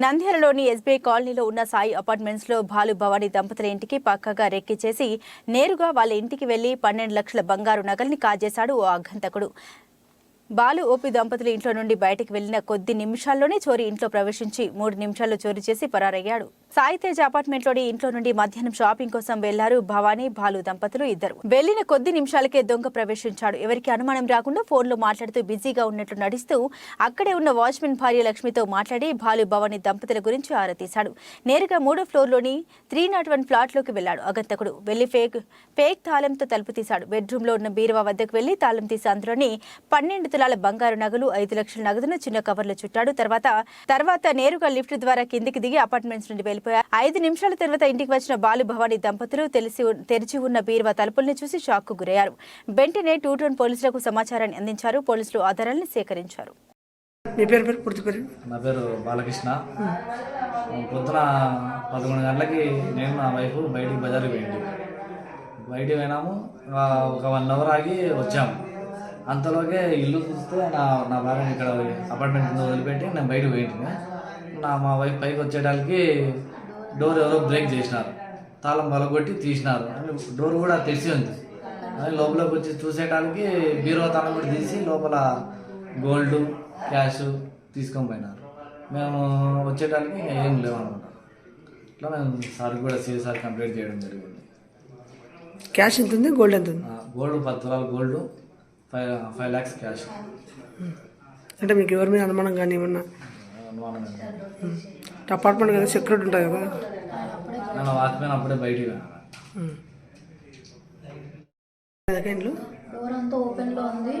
నంద్యాలలోని SBI కాలనీలో ఉన్న సాయి అపార్ట్మెంట్స్లో భాలు భవానీ దంపతుల ఇంటికి పక్కగా రెక్కి చేసి నేరుగా వాళ్ళ ఇంటికి వెళ్ళి పన్నెండు లక్షల బంగారు నగల్ని కాజేశాడు ఓ అఘంతకుడు బాలు ఓపి దంపతులు ఇంట్లో నుండి బయటకు వెళ్ళిన కొద్ది నిమిషాల్లోనే చోరీ ఇంట్లో ప్రవేశించి మూడు నిమిషాల్లో చోరీ చేసి పరారయ్యాడు. సాయి తేజ్ అపార్ట్మెంట్లోని ఇంట్లో నుండి మధ్యాహ్నం షాపింగ్ కోసం వెళ్ళారు భవానీ బాలు దంపతులు ఇద్దరు. వెళ్ళిన కొద్ది నిమిషాలకే దొంగ ప్రవేశించాడు. ఎవరికి అనుమానం రాకుండా ఫోన్లో మాట్లాడుతూ బిజీగా ఉన్నట్లు నడుస్తూ అక్కడే ఉన్న వాచ్మెన్ భార్య లక్ష్మితో మాట్లాడి బాలు భవానీ దంపతుల గురించి ఆరా తీశాడు. నేరుగా మూడో ఫ్లోర్లోని త్రీ నాట్ వన్ ఫ్లాట్లోకి వెళ్ళాడు అగంతకుడు వెళ్ళి ఫేక్ ఫేక్ తాళంతో తలుపు తీశాడు. బెడ్రూమ్లో ఉన్న బీరువా వద్దకు వెళ్ళి తాళం తీసి అందులోని పన్నెండు తులాల బంగారు నగలు ఐదు లక్షల నగదును చిన్న కవర్లో చుట్టాడు. తర్వాత తర్వాత నేరుగా లిఫ్ట్ ద్వారా కిందికి దిగి అపార్ట్మెంట్స్ నుండి వెళ్ళిపోయారు ఐదు నిమిషాల తర్వాత ఇంటికి వచ్చిన బాలు భవానీ దంపతులు తెలిసి తెరిచి ఉన్న బీరువా తలుపుల్ని చూసి షాక్కు గురయ్యారు. వెంటనే టూ టౌన్ పోలీసులకు సమాచారాన్ని అందించారు. పోలీసులు ఆధారాలను సేకరించారు. మీ పేరు పేరు పూర్తి పేరు? నా పేరు బాలకృష్ణ. పొద్దున పదకొండు గంటలకి నేను నా వైఫ్ బయటికి బజార్కి పోయింది బయటికి పోయినాము. ఒక వన్ అవర్ ఆగి వచ్చాము. అంతలోకే ఇల్లు చూస్తే నా నా భార్యని ఇక్కడ అపార్ట్మెంట్ కింద వదిలిపెట్టి నేను బయటకు పోయింది నా మా వైఫ్ పైకి వచ్చేటానికి డోర్ ఎవరో బ్రేక్ చేసినారు. తాళం బలగొట్టి తీసినారు. డోర్ కూడా తెరిచి ఉంది. లోపలికి వచ్చి చూసేటానికి బీరో తాళం కూడా తీసి లోపల గోల్డ్ క్యాష్ తీసుకొని పోయినారు. మేము వచ్చేటానికి ఏం లేవన్నమాట. ఇట్లా మేము సార్ కూడా సిఎస్ఆర్ కంప్లీట్ చేయడం జరిగింది. క్యాష్ ఎంత ఉంది గోల్డ్ ఎంత ఉంది గోల్డ్ పది తులాలు gold five five lakhs cash అంటే మీకు ఎవరి మీద అనుమానం కానీ ఏమన్నా? అపార్ట్మెంట్ కదా సెక్యూరిటీ ఉంటుంది కదా? నేను వాచ్మెన్ అప్పుడే బయటికి డోర్ అంతా ఓపెన్లో ఉంది.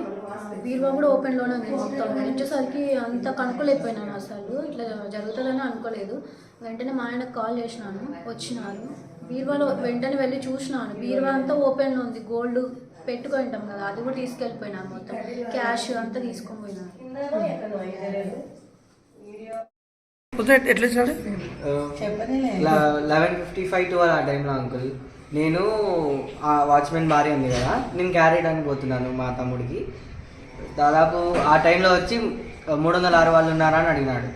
బీరువా కూడా ఓపెన్లోనే ఉంది మొత్తం. వచ్చేసరికి అంత కనుక్కోలేకపోయినాను అసలు. ఇట్లా జరుగుతుందని అనుకోలేదు. వెంటనే మా ఆయనకు కాల్ చేసినాను. వచ్చినారు. బీరువాలో వెంటనే వెళ్ళి చూసినాను. బీరువా అంతా ఓపెన్లో ఉంది. గోల్డ్ పెట్టుకొని ఉంటాం కదా అది కూడా తీసుకెళ్ళిపోయినాను మొత్తం. క్యాష్ అంతా తీసుకొని పోయినాను వచ్చినాడు? లెవెన్ ఫిఫ్టీ ఫైవ్ ట్వెల్వ్ ఆ టైంలో అంకుల్. నేను ఆ వాచ్మెన్ భార్య ఉంది కదా నేను క్యారీ చేయడానికి పోతున్నాను మా తమ్ముడికి. దాదాపు ఆ టైంలో వచ్చి మూడు వందల ఆరు వాళ్ళు ఉన్నారా అని అడిగినాడు.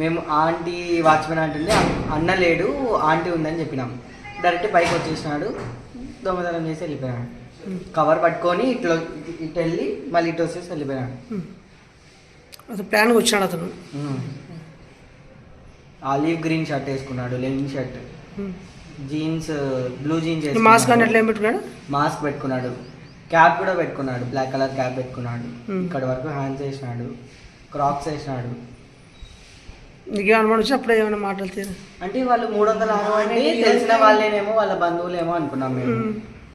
మేము ఆంటీ వాచ్మెన్ అంటుంది అన్న లేడు ఆంటీ ఉందని చెప్పినాం. డైరెక్ట్ పైకి వచ్చేసినాడు దొంగతనం చేసి వెళ్ళిపోయాడు. కవర్ పట్టుకొని ఇట్లా ఇటు వెళ్ళి మళ్ళీ ఇటు వచ్చేసి వెళ్ళిపోయాడు. అసలు ప్లాన్గా వచ్చినాడు అతను. ఆలివ్ గ్రీన్ షర్ట్ వేసుకున్నాడు linen shirt. Jeans blue jeans mask ఎట్లా పెట్టుకున్నాడు? మాస్క్ పెట్టుకున్నాడు. క్యాప్ కూడా పెట్టుకున్నాడు బ్లాక్ కలర్ క్యాప్ పెట్టుకున్నాడు. ఇక్కడ వరకు హ్యాండ్స్ వేసినాడు క్రాక్స్ వేసినాడు. నీకేం అనుమానం వచ్చి అప్పుడే ఏమైనా మాటలు తీరు అంటే వాళ్ళు మూడు వందల అంటే తెలిసిన వాళ్ళేనేమో వాళ్ళ బంధువులేమో అనుకున్నాం మేము.